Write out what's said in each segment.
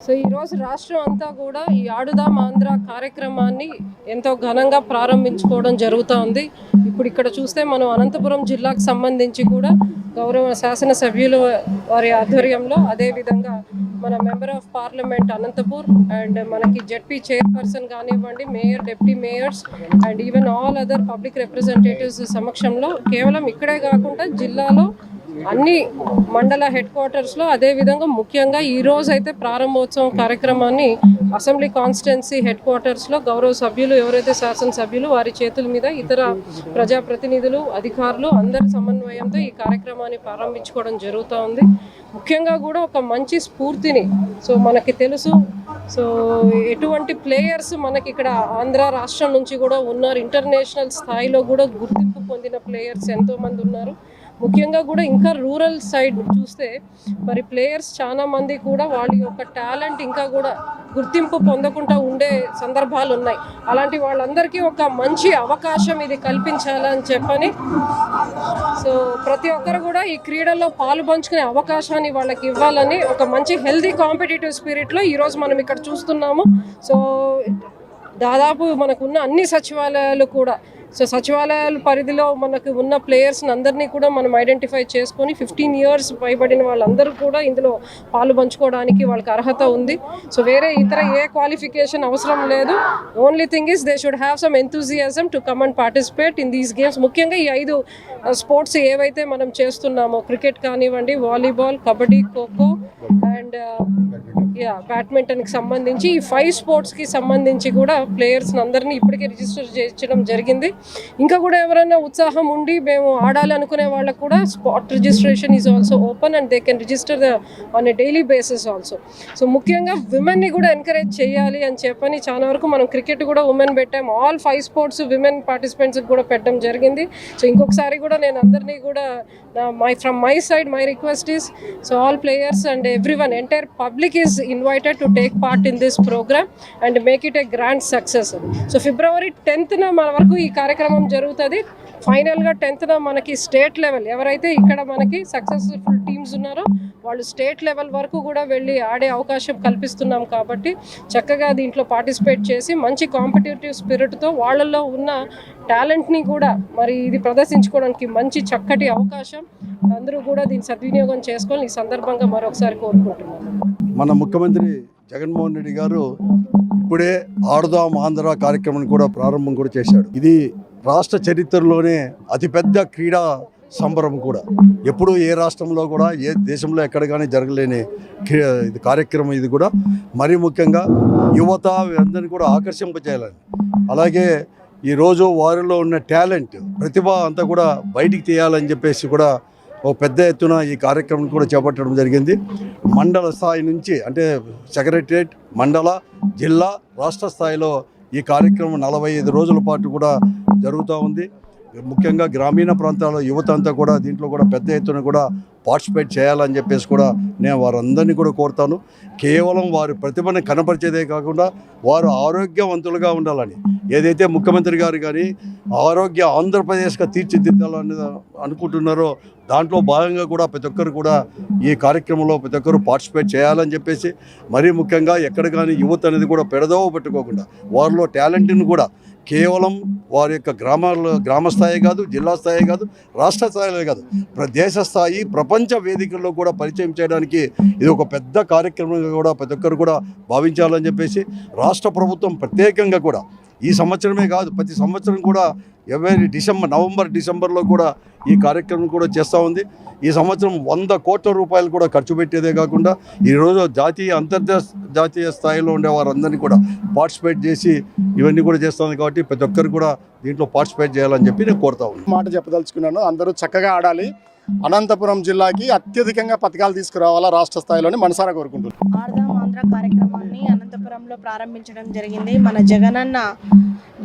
So ఈ రోజు రాష్ట్రం అంతా కూడా ఈ ఆడుదాం ఆంధ్ర కార్యక్రమాన్ని ఎంతో ఘనంగా ప్రారంభించుకోవడం జరుగుతూ ఉంది. ఇప్పుడు ఇక్కడ చూస్తే మనం అనంతపురం జిల్లాకు సంబంధించి కూడా గౌరవ శాసనసభ్యులు వారి ఆధ్వర్యంలో అదేవిధంగా మన member of parliament Anantapur and మనకి జడ్పీ చైర్పర్సన్ కానివ్వండి mayor deputy mayors and even all other public representatives సమక్షంలో కేవలం ఇక్కడే కాకుండా జిల్లాలో అన్ని మండల హెడ్ క్వార్టర్స్లో అదేవిధంగా ముఖ్యంగా ఈ రోజు అయితే ప్రారంభోత్సవం కార్యక్రమాన్ని అసెంబ్లీ కాన్స్టిట్యున్సీ హెడ్ క్వార్టర్స్లో గౌరవ సభ్యులు ఎవరైతే శాసనసభ్యులు వారి చేతుల మీద ఇతర ప్రజాప్రతినిధులు అధికారులు అందరి సమన్వయంతో ఈ కార్యక్రమాన్ని ప్రారంభించుకోవడం జరుగుతూ ఉంది. ముఖ్యంగా కూడా ఒక మంచి స్ఫూర్తిని సో మనకి తెలుసు సో ఎటువంటి ప్లేయర్స్ మనకి ఇక్కడ ఆంధ్ర రాష్ట్రం నుంచి కూడా ఉన్నారు. ఇంటర్నేషనల్ స్థాయిలో కూడా గుర్తింపు పొందిన ప్లేయర్స్ ఎంతోమంది ఉన్నారు. ముఖ్యంగా కూడా ఇంకా రూరల్ సైడ్ చూస్తే మరి ప్లేయర్స్ చాలా మంది కూడా వాళ్ళ యొక్క టాలెంట్ ఇంకా కూడా గుర్తింపు పొందకుండా ఉండే సందర్భాలు ఉన్నాయి. అలాంటి వాళ్ళందరికీ ఒక మంచి అవకాశం ఇది కల్పించాలని చెప్పని సో ప్రతి ఒక్కరు కూడా ఈ క్రీడల్లో పాలు పంచుకునే అవకాశాన్ని వాళ్ళకి ఇవ్వాలని ఒక మంచి హెల్దీ కాంపిటేటివ్ స్పిరిట్లో ఈరోజు మనం ఇక్కడ చూస్తున్నాము. సో దాదాపు మనకున్న అన్ని సచివాలయాలు కూడా సో సచివాలయాల పరిధిలో మనకు ఉన్న ప్లేయర్స్ని అందరినీ కూడా మనం ఐడెంటిఫై చేసుకొని ఫిఫ్టీన్ ఇయర్స్ పైబడిన వాళ్ళందరూ కూడా ఇందులో పాలు పంచుకోవడానికి వాళ్ళకి అర్హత ఉంది. సో వేరే ఇతర ఏ క్వాలిఫికేషన్ అవసరం లేదు. Only thing is they should have some enthusiasm to come and participate in these games ముఖ్యంగా ఈ ఐదు స్పోర్ట్స్ ఏవైతే మనం చేస్తున్నామో క్రికెట్ కానివ్వండి volleyball kabaddi kho kho and yeah బ్యాడ్మింటన్కి సంబంధించి ఈ ఫైవ్ స్పోర్ట్స్కి సంబంధించి కూడా ప్లేయర్స్ని అందరినీ ఇప్పటికే రిజిస్టర్ చేయించడం జరిగింది. ఇంకా కూడా ఎవరైనా ఉత్సాహం ఉండి మేము ఆడాలి అనుకునే వాళ్ళకు కూడా spot registration is also open and they can register on a daily basis also so ముఖ్యంగా విమెన్ని కూడా ఎంకరేజ్ చేయాలి అని చెప్పని చాలా వరకు మనం క్రికెట్ కూడా ఉమెన్ పెట్టాం. ఆల్ ఫైవ్ స్పోర్ట్స్ విమెన్ పార్టిసిపెంట్స్కి కూడా పెట్టడం జరిగింది. సో ఇంకొకసారి కూడా నేను అందరినీ కూడా my from my side my request is so all players and every one entire public is invited to take part in this programme and make it a grand success so ఫిబ్రవరి టెన్త్న మన వరకు ఈ కార్యక్రమం జరుగుతుంది. ఫైనల్గా టెన్త్న మనకి స్టేట్ లెవెల్ ఎవరైతే ఇక్కడ మనకి సక్సెస్ఫుల్ టీమ్స్ ఉన్నారో వాళ్ళు స్టేట్ లెవెల్ వరకు కూడా వెళ్ళి ఆడే అవకాశం కల్పిస్తున్నాం కాబట్టి చక్కగా దీంట్లో పార్టిసిపేట్ చేసి మంచి కాంపిటేటివ్ స్పిరిట్తో వాళ్ళల్లో ఉన్న టాలెంట్ని కూడా మరి ఇది ప్రదర్శించుకోవడానికి మంచి చక్కటి అవకాశం అందరూ కూడా దీన్ని సద్వినియోగం చేసుకొని ఈ సందర్భంగా మరొకసారి కోరుకుంటున్నాను. మన ముఖ్యమంత్రి జగన్మోహన్ రెడ్డి గారు ఇప్పుడే ఆడుదాం ఆంధ్ర కార్యక్రమం కూడా ప్రారంభం కూడా చేశాడు. ఇది రాష్ట్ర చరిత్రలోనే అతిపెద్ద క్రీడా సంబరం కూడా. ఎప్పుడు ఏ రాష్ట్రంలో కూడా ఏ దేశంలో ఎక్కడ కానీ జరగలేని ఇది కార్యక్రమం ఇది కూడా. మరీ ముఖ్యంగా యువత అందరినీ కూడా ఆకర్షింపజేయాలని. అలాగే ఈరోజు వారిలో ఉన్న టాలెంట్ ప్రతిభ అంతా కూడా బయటికి తీయాలని చెప్పేసి కూడా ఓ పెద్ద ఎత్తున ఈ కార్యక్రమం కూడా చేపట్టడం జరిగింది. మండల స్థాయి నుంచి అంటే సెక్రటరియట్ మండల జిల్లా రాష్ట్ర స్థాయిలో ఈ కార్యక్రమం నలభై ఐదు రోజుల పాటు కూడా జరుగుతూ ఉంది. ముఖ్యంగా గ్రామీణ ప్రాంతాల యువత అంతా కూడా దీంట్లో కూడా పెద్ద ఎత్తున కూడా పార్టిసిపేట్ చేయాలని చెప్పేసి కూడా నేను వారందరినీ కూడా కోరుతాను. కేవలం వారి ప్రతిభను కనపరిచేదే కాకుండా వారు ఆరోగ్యవంతులుగా ఉండాలని ఏదైతే ముఖ్యమంత్రి గారు కానీ ఆరోగ్య ఆంధ్రప్రదేశ్గా తీర్చిదిద్దాలని అనుకుంటున్నారో దాంట్లో భాగంగా కూడా ప్రతి ఒక్కరు కూడా ఈ కార్యక్రమంలో ప్రతి ఒక్కరు పార్టిసిపేట్ చేయాలని చెప్పేసి మరీ ముఖ్యంగా ఎక్కడ కానీ యువత అనేది కూడా పెడదోవ పెట్టుకోకుండా వారిలో టాలెంట్ని కూడా కేవలం వారి యొక్క గ్రామాల్లో గ్రామ స్థాయి కాదు జిల్లా స్థాయి కాదు రాష్ట్ర స్థాయిలో కాదు ప్రదేశ స్థాయి ప్రపంచ వేదికల్లో కూడా పరిచయం చేయడానికి ఇది ఒక పెద్ద కార్యక్రమంగా కూడా ప్రతి ఒక్కరు కూడా భావించాలని చెప్పేసి రాష్ట్ర ప్రభుత్వం ప్రత్యేకంగా కూడా ఈ సంవత్సరమే కాదు ప్రతి సంవత్సరం కూడా ఎవరి డిసెంబర్ నవంబర్ డిసెంబర్లో కూడా ఈ కార్యక్రమం కూడా చేస్తూ ఉంది. ఈ సంవత్సరం వంద కోట్ల రూపాయలు కూడా ఖర్చు పెట్టేదే కాకుండా ఈరోజు జాతీయ అంతర్జాతీయ స్థాయిలో ఉండే వారందరినీ కూడా పార్టిసిపేట్ చేసి ఇవన్నీ కూడా చేస్తుంది కాబట్టి ప్రతి ఒక్కరు కూడా దీంట్లో పార్టిసిపేట్ చేయాలని చెప్పి నేను కోరుతా ఉన్నాను మాట చెప్పదలుచుకున్నాను. అందరూ చక్కగా ఆడాలి. అనంతపురం జిల్లాకి అత్యధికంగా పథకాలు తీసుకురావాలా రాష్ట్ర స్థాయిలోని మనసారా కోరుకుంటున్నాను. ఆడదాం కార్యక్రమాన్ని అనంతపురంలో ప్రారంభించడం జరిగింది. మన జగనన్న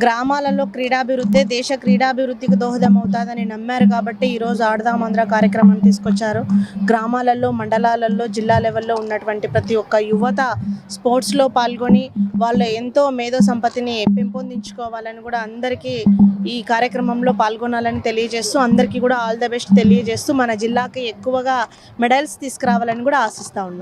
గ్రామాలలో క్రీడాభివృద్ధి దేశ క్రీడాభివృద్ధికి దోహదం అవుతుందని నమ్మారు కాబట్టి ఈరోజు ఆడదాం కార్యక్రమం తీసుకొచ్చారు. గ్రామాలలో మండలాలలో జిల్లా లెవెల్లో ఉన్నటువంటి ప్రతి ఒక్క యువత స్పోర్ట్స్లో పాల్గొని వాళ్ళు ఎంతో మేధో సంపత్తిని పెంపొందించుకోవాలని కూడా అందరికీ ఈ కార్యక్రమంలో పాల్గొనాలని తెలియజేస్తూ అందరికీ కూడా ఆల్ ద బెస్ట్ తెలియజేస్తూ మన జిల్లాకి ఎక్కువగా మెడల్స్ తీసుకురావాలని కూడా ఆశిస్తూ ఉన్నాం.